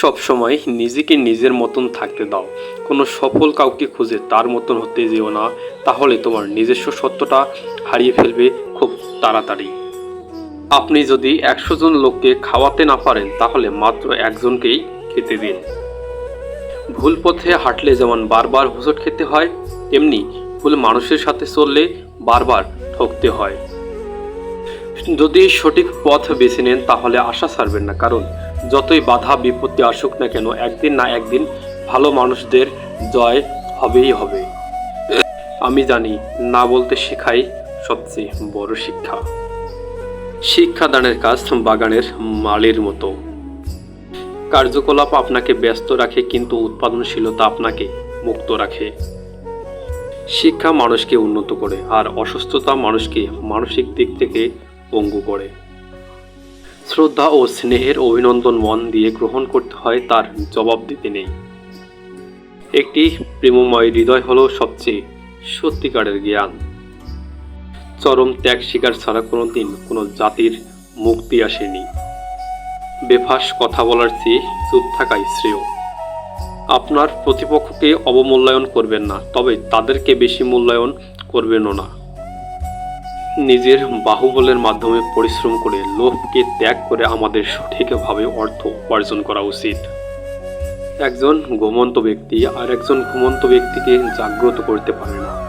সব সময় নিজেকে নিজের মতন থাকতে দাও। কোনো সফল কাউকে খুঁজে তার মতন হতে যেও না। তাহলে তোমার নিজস্ব সত্যটা হারিয়ে ফেলবে খুব তাড়াতাড়ি। আপনি যদি একশো জন লোককে খাওয়াতে না পারেন, তাহলে মাত্র একজনকেই খেতে দিন। ভুল পথে হাঁটলে যেমন বারবার হোঁচট খেতে হয়, তেমনি ভুল মানুষের সাথে চললে বারবার ঠকতে হয়। যদি সঠিক পথ বেছে নেন, তাহলে আশা ছাড়বেন না। কারণ, যতই বাধা, বিপত্তি আসুক না কেন, একদিন না একদিন ভালো মানুষদের জয় হবেই হবে। আমি জানি, না বলতে শেখাই সবচেয়ে বড় শিক্ষা। শিক্ষাদানের কাজ বাগানের মালির মতো। কার্যকলাপ আপনাকে ব্যস্ত রাখে, কিন্তু উৎপাদনশীলতা আপনাকে মুক্ত রাখে। শিক্ষা মানুষকে উন্নত করে, আর অসুস্থতা মানুষকে মানসিক দিক থেকে পঙ্গু করে। শ্রদ্ধা ও স্নেহের অভিনন্দন মন দিয়ে গ্রহণ করতে হয়, তার জবাব দিতে নেই। একটি প্রেমময় হৃদয় হলো সবচেয়ে সত্যিকারের জ্ঞান। চরম ত্যাগ শিকার ছাড়া কোনো দিন কোনো জাতির মুক্তি আসেনি। বেফাস কথা বলার চেয়ে চুপ থাকাই শ্রেয়। আপনার প্রতিপক্ষকে অবমূল্যায়ন করবেন না, তবে তাদেরকে বেশি মূল্যায়ন করবেনও না। নিজের বাহুবলের মাধ্যমে পরিশ্রম করে লোভকে ত্যাগ করে আমাদের সঠিকভাবে অর্থ উপার্জন করা উচিত। একজন ঘুমন্ত ব্যক্তি আর একজন ঘুমন্ত ব্যক্তিকে জাগ্রত করতে পারে না।